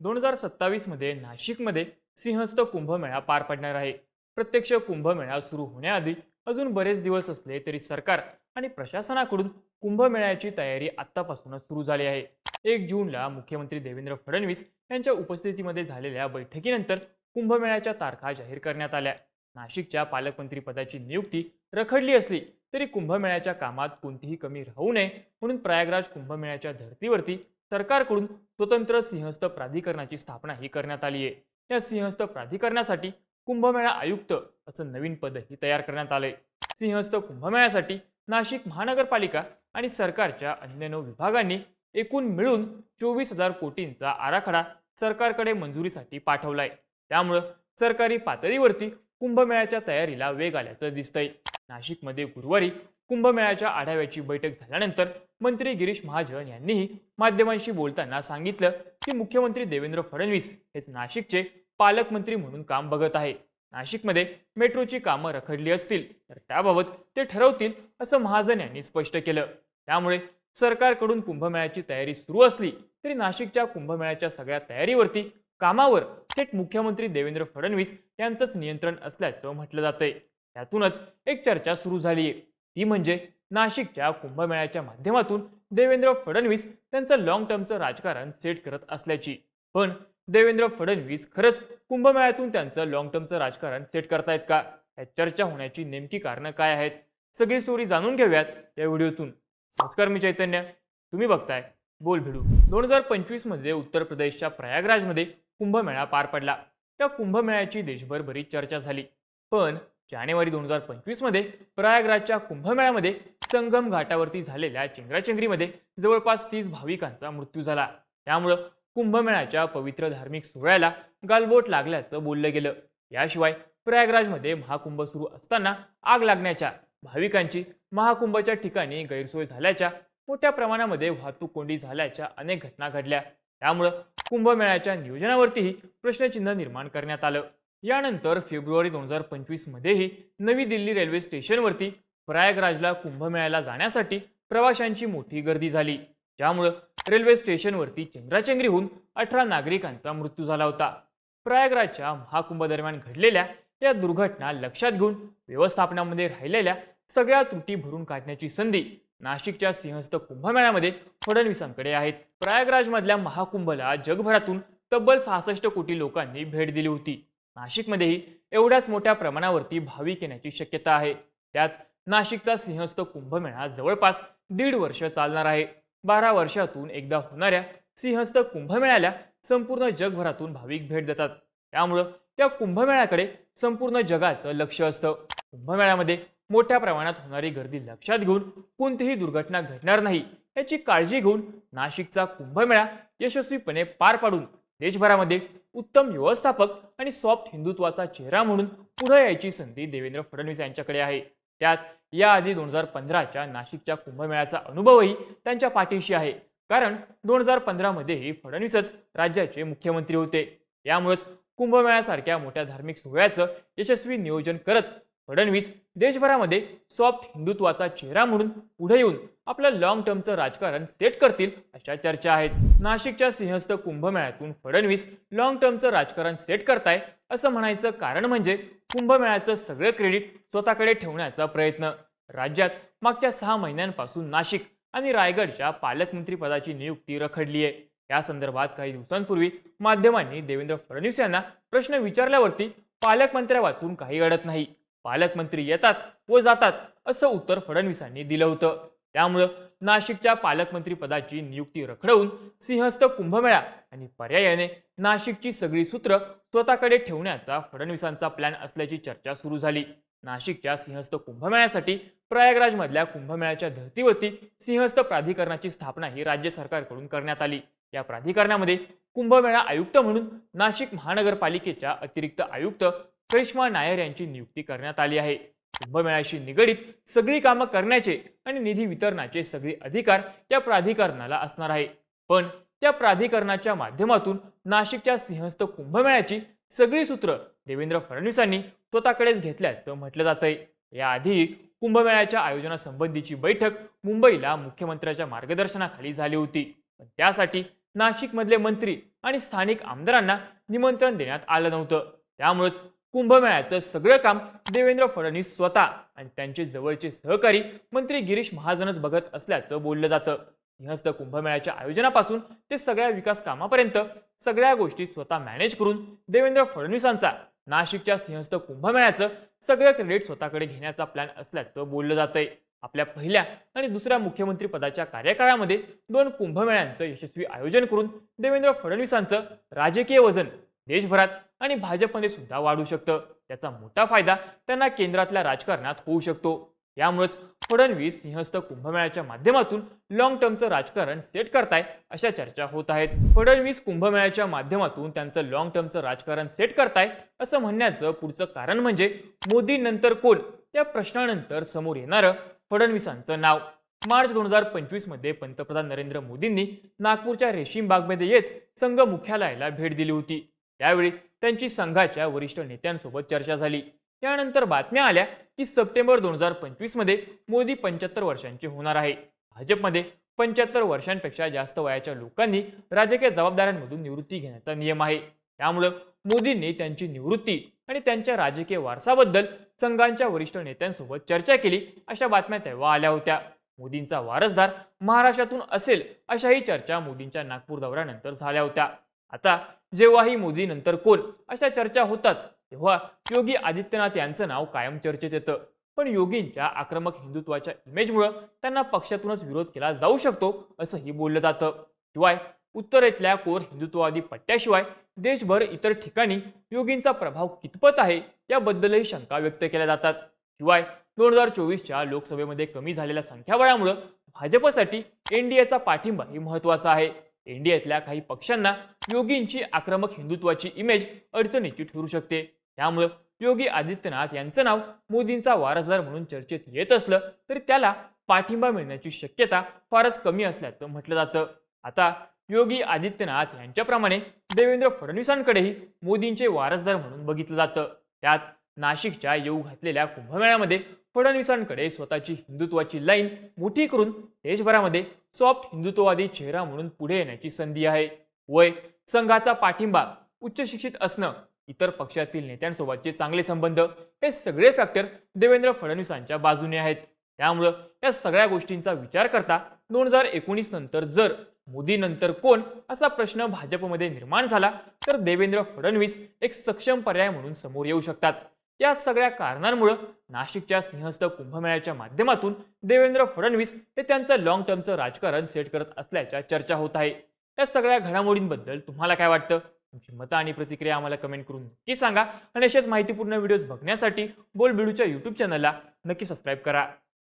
दोन हजार सत्तावीसमध्ये नाशिकमध्ये सिंहस्थ कुंभमेळा पार पडणार आहे. प्रत्यक्ष कुंभमेळा सुरू होण्याआधी अजून बरेच दिवस असले तरी सरकार आणि प्रशासनाकडून कुंभमेळ्याची तयारी आत्तापासूनच सुरू झाली आहे. एक जूनला मुख्यमंत्री देवेंद्र फडणवीस यांच्या उपस्थितीमध्ये झालेल्या बैठकीनंतर कुंभमेळ्याच्या तारखा जाहीर करण्यात आल्या. नाशिकच्या पालकमंत्री पदाची नियुक्ती रखडली असली तरी कुंभमेळ्याच्या कामात कोणतीही कमी राहू नये म्हणून प्रयागराज कुंभमेळ्याच्या धर्तीवरती सरकारकडून स्वतंत्र सिंहस्थ प्राधिकरणाची स्थापनाही करण्यात आली आहे. या सिंहस्थ प्राधिकरणासाठी कुंभमेळा आयुक्त असं नवीन पदही तयार करण्यात आलंय. सिंहस्थ कुंभमेळ्यासाठी नाशिक महानगरपालिका आणि सरकारच्या अन्य नऊ विभागांनी एकूण मिळून चोवीस हजार कोटींचा आराखडा सरकारकडे मंजुरीसाठी पाठवलाय. त्यामुळं सरकारी पातळीवरती कुंभमेळ्याच्या तयारीला वेग आल्याचं दिसतंय. नाशिकमध्ये गुरुवारी कुंभमेळ्याच्या आढाव्याची बैठक झाल्यानंतर मंत्री गिरीश महाजन यांनीही माध्यमांशी बोलताना सांगितलं की मुख्यमंत्री देवेंद्र फडणवीस हेच नाशिकचे पालकमंत्री म्हणून काम बघत आहे. नाशिकमध्ये मेट्रोची कामं रखडली असतील तर त्याबाबत ते ठरवतील असं महाजन यांनी स्पष्ट केलं. त्यामुळे सरकारकडून कुंभमेळ्याची तयारी सुरू असली तरी नाशिकच्या कुंभमेळ्याच्या सगळ्या तयारीवरती कामावर थेट मुख्यमंत्री देवेंद्र फडणवीस यांचंच नियंत्रण असल्याचं म्हटलं जातंय. त्यातूनच एक चर्चा सुरू झालीय. ती म्हणजे नाशिकच्या कुंभमेळ्याच्या माध्यमातून देवेंद्र फडणवीस त्यांचं लॉंग टर्मचं राजकारण सेट करत असल्याची. पण देवेंद्र फडणवीस खरंच कुंभमेळ्यातून त्यांचं लॉंग टर्मचं राजकारण सेट करतायत का? या चर्चा होण्याची नेमकी कारणं काय आहेत? सगळी स्टोरी जाणून घेऊयात या व्हिडिओतून. नमस्कार मी चैतन्य. तुम्ही बघताय बोल भिडू. दोन हजार पंचवीसमध्ये उत्तर प्रदेशच्या प्रयागराजमध्ये कुंभमेळा पार पडला. त्या कुंभमेळ्याची देशभर बरीच चर्चा झाली. पण जानेवारी दोन हजार पंचवीसमध्ये प्रयागराजच्या कुंभमेळ्यामध्ये संगम घाटावरती झालेल्या चेंगराचेंगरीमध्ये जवळपास तीस भाविकांचा मृत्यू झाला. त्यामुळं कुंभमेळ्याच्या पवित्र धार्मिक सोहळ्याला गालबोट लागल्याचं बोललं गेलं. याशिवाय प्रयागराजमध्ये महाकुंभ सुरू असताना आग लागण्याच्या भाविकांची महाकुंभाच्या ठिकाणी गैरसोय झाल्याच्या मोठ्या प्रमाणामध्ये वाहतूक कोंडी झाल्याच्या अनेक घटना घडल्या. त्यामुळं कुंभमेळ्याच्या नियोजनावरतीही प्रश्नचिन्ह निर्माण करण्यात आलं. यानंतर फेब्रुवारी दोन हजार पंचवीसमध्येही नवी दिल्ली रेल्वे स्टेशनवरती प्रयागराजला कुंभमेळ्याला जाण्यासाठी प्रवाशांची मोठी गर्दी झाली. ज्यामुळं रेल्वे स्टेशनवरती चेंगराचेंगरी होऊन अठरा नागरिकांचा मृत्यू झाला होता. प्रयागराजच्या महाकुंभदरम्यान घडलेल्या या दुर्घटना लक्षात घेऊन व्यवस्थापनामध्ये राहिलेल्या सगळ्या त्रुटी भरून काढण्याची संधी नाशिकच्या सिंहस्थ कुंभमेळ्यामध्ये फडणवीसांकडे आहेत. प्रयागराजमधल्या महाकुंभला जगभरातून तब्बल सहासष्ट कोटी लोकांनी भेट दिली होती. नाशिकमध्येही एवढ्याच मोठ्या प्रमाणावरती भाविक येण्याची शक्यता आहे. त्यात नाशिकचा सिंहस्थ कुंभमेळा जवळपास दीड वर्ष चालणार आहे. बारा वर्षातून एकदा होणाऱ्या सिंहस्थ कुंभमेळ्याला संपूर्ण जगभरातून भाविक भेट देतात. त्यामुळं त्या कुंभमेळ्याकडे संपूर्ण जगाचं लक्ष असतं. कुंभमेळ्यामध्ये मोठ्या प्रमाणात होणारी गर्दी लक्षात घेऊन कोणतीही दुर्घटना घडणार नाही याची काळजी घेऊन नाशिकचा कुंभमेळा यशस्वीपणे पार पाडून देशभरामध्ये उत्तम व्यवस्थापक आणि सॉफ्ट हिंदुत्वाचा चेहरा म्हणून पुढे यायची संधी देवेंद्र फडणवीस यांच्याकडे आहे. त्यात याआधी दोन हजार पंधराच्या नाशिकच्या कुंभमेळ्याचा अनुभवही त्यांच्या पाठीशी आहे. कारण दोन हजार पंधरामध्येही फडणवीसच राज्याचे मुख्यमंत्री होते. यामुळेच कुंभमेळ्यासारख्या मोठ्या धार्मिक सोहळ्याचं यशस्वी नियोजन करत फडणवीस देशभरामध्ये सॉफ्ट हिंदुत्वाचा चेहरा म्हणून पुढे येऊन आपलं लॉंग टर्मचं राजकारण सेट करतील अशा चर्चा आहेत. नाशिकच्या सिंहस्थ कुंभमेळ्यातून फडणवीस लॉंग टर्मचं राजकारण सेट करताय असं म्हणायचं कारण म्हणजे कुंभमेळ्याचं सगळं क्रेडिट स्वतःकडे ठेवण्याचा प्रयत्न. राज्यात मागच्या सहा महिन्यांपासून नाशिक आणि रायगडच्या पालकमंत्रीपदाची नियुक्ती रखडली आहे. या संदर्भात काही दिवसांपूर्वी माध्यमांनी देवेंद्र फडणवीस यांना प्रश्न विचारल्यावरती पालकमंत्र्या वाचून काही अडत नाही. पालकमंत्री येतात व जातात असं उत्तर फडणवीसांनी दिलं होतं. त्यामुळं नाशिकच्या पालकमंत्री पदाची नियुक्ती रखडवून सिंहस्थ कुंभमेळा आणि पर्यायाने नाशिकची सगळी सूत्र स्वतःकडे ठेवण्याचा फडणवीसांचा प्लॅन असल्याची चर्चा सुरू झाली. नाशिकच्या सिंहस्थ कुंभमेळ्यासाठी प्रयागराजमधल्या कुंभमेळ्याच्या धर्तीवरती सिंहस्थ प्राधिकरणाची स्थापना ही राज्य सरकारकडून करण्यात आली. या प्राधिकरणामध्ये कुंभमेळा आयुक्त म्हणून नाशिक महानगरपालिकेच्या अतिरिक्त आयुक्त करिश्मा नायर यांची नियुक्ती करण्यात आली आहे. कुंभमेळ्याशी निगडीत सगळी कामं करण्याचे आणि निधी वितरणाचे सगळे अधिकार या प्राधिकरणाला असणार आहे. पण त्या प्राधिकरणाच्या माध्यमातून नाशिकच्या सिंहस्थ कुंभमेळ्याची सगळी सूत्र देवेंद्र फडणवीसांनी स्वतःकडेच घेतल्याचं म्हटलं जातंय. याआधी कुंभमेळ्याच्या आयोजनासंबंधीची बैठक मुंबईला मुख्यमंत्र्याच्या मार्गदर्शनाखाली झाली होती. पण त्यासाठी नाशिकमधले मंत्री आणि स्थानिक आमदारांना निमंत्रण देण्यात आलं नव्हतं. त्यामुळेच कुंभमेळ्याचं सगळं काम देवेंद्र फडणवीस स्वतः आणि त्यांचे जवळचे सहकारी मंत्री गिरीश महाजनच बघत असल्याचं बोललं जातं. सिंहस्थ कुंभमेळ्याच्या आयोजनापासून ते सगळ्या विकास कामापर्यंत सगळ्या गोष्टी स्वतः मॅनेज करून देवेंद्र फडणवीसांचा नाशिकच्या सिंहस्थ कुंभमेळ्याचं सगळं क्रेडिट स्वतःकडे घेण्याचा प्लॅन असल्याचं बोललं जातंय. आपल्या पहिल्या आणि दुसऱ्या मुख्यमंत्री पदाच्या कार्यकाळामध्ये दोन कुंभमेळ्यांचं यशस्वी आयोजन करून देवेंद्र फडणवीसांचं राजकीय वजन देशभरात आणि भाजपमध्ये सुद्धा वाढू शकतं. त्याचा मोठा फायदा त्यांना केंद्रातल्या राजकारणात होऊ शकतो. यामुळेच फडणवीस सिंहस्थ कुंभमेळ्याच्या माध्यमातून लॉंग टर्मचं राजकारण सेट करताय अशा चर्चा होत आहेत. फडणवीस कुंभमेळ्याच्या माध्यमातून त्यांचं लॉंग टर्मचं राजकारण सेट करताय असं म्हणण्याचं पुढचं कारण म्हणजे मोदी नंतर कोण? त्या प्रश्नानंतर समोर येणारं फडणवीसांचं नाव. मार्च दोन हजार पंचवीसमध्ये पंतप्रधान नरेंद्र मोदींनी नागपूरच्या रेशीम बागमध्ये येत संघ मुख्यालयाला भेट दिली होती. त्यावेळी त्यांची संघाच्या वरिष्ठ नेत्यांसोबत चर्चा झाली. त्यानंतर बातम्या आल्या की सप्टेंबर दोन हजार पंचवीसमध्ये मोदी पंच्याहत्तर वर्षांचे होणार आहे. भाजपमध्ये पंच्याहत्तर वर्षांपेक्षा जास्त वयाच्या लोकांनी राजकीय जबाबदाऱ्यांमधून निवृत्ती घेण्याचा नियम आहे. त्यामुळं मोदींनी त्यांची निवृत्ती आणि त्यांच्या राजकीय वारसाबद्दल संघांच्या वरिष्ठ नेत्यांसोबत चर्चा केली अशा बातम्या तेव्हा आल्या होत्या. मोदींचा वारसदार महाराष्ट्रातून असेल अशाही चर्चा मोदींच्या नागपूर दौऱ्यानंतर झाल्या होत्या. आता जेव्हाही मोदी नंतर कोण अशा चर्चा होतात तेव्हा योगी आदित्यनाथ यांचं नाव कायम चर्चेत येतं. पण योगींच्या आक्रमक हिंदुत्वाच्या इमेजमुळं त्यांना पक्षातूनच विरोध केला जाऊ शकतो असंही बोललं जातं. शिवाय उत्तरेतल्या कोर हिंदुत्ववादी पट्ट्याशिवाय देशभर इतर ठिकाणी योगींचा प्रभाव कितपत आहे याबद्दलही शंका व्यक्त केल्या जातात. शिवाय दोन हजार चोवीसच्या लोकसभेमध्ये कमी झालेल्या संख्याबळामुळं भाजपसाठी एनडीएचा पाठिंबाही महत्त्वाचा आहे. एनडीएतल्या काही पक्षांना योगींची आक्रमक हिंदुत्वाची इमेज अडचणीची ठरू शकते. त्यामुळं योगी आदित्यनाथ यांचं नाव मोदींचा वारसदार म्हणून चर्चेत येत असलं तरी त्याला पाठिंबा मिळण्याची शक्यता फारच कमी असल्याचं म्हटलं जातं. आता योगी आदित्यनाथ यांच्याप्रमाणे देवेंद्र फडणवीसांकडेही मोदींचे वारसदार म्हणून बघितलं जातं. त्यात नाशिकच्या येऊ घातलेल्या कुंभमेळ्यामध्ये फडणवीसांकडे स्वतःची हिंदुत्वाची लाईन मोठी करून देशभरामध्ये सॉफ्ट हिंदुत्ववादी चेहरा म्हणून पुढे येण्याची संधी आहे. वय संघाचा पाठिंबा उच्च शिक्षित असणं इतर पक्षातील नेत्यांसोबतचे चांगले संबंध हे सगळे फॅक्टर देवेंद्र फडणवीसांच्या बाजूने आहेत. त्यामुळं या सगळ्या गोष्टींचा विचार करता दोन हजार एकोणीस नंतर जर मोदी नंतर कोण असा प्रश्न भाजपमध्ये निर्माण झाला तर देवेंद्र फडणवीस एक सक्षम पर्याय म्हणून समोर येऊ शकतात. या सगळ्या कारणांमुळं नाशिकच्या सिंहस्थ कुंभमेळ्याच्या माध्यमातून देवेंद्र फडणवीस हे त्यांचं लॉंग टर्मचं राजकारण सेट करत असल्याच्या चर्चा होत आहे. या सगळ्या घडामोडींबद्दल तुम्हाला काय वाटतं? तुमची मतं आणि प्रतिक्रिया आम्हाला कमेंट करून नक्की सांगा. आणि अशाच माहितीपूर्ण व्हिडिओज बघण्यासाठी बोल बिडूच्या यूट्यूब चॅनलला नक्की सबस्क्राईब करा.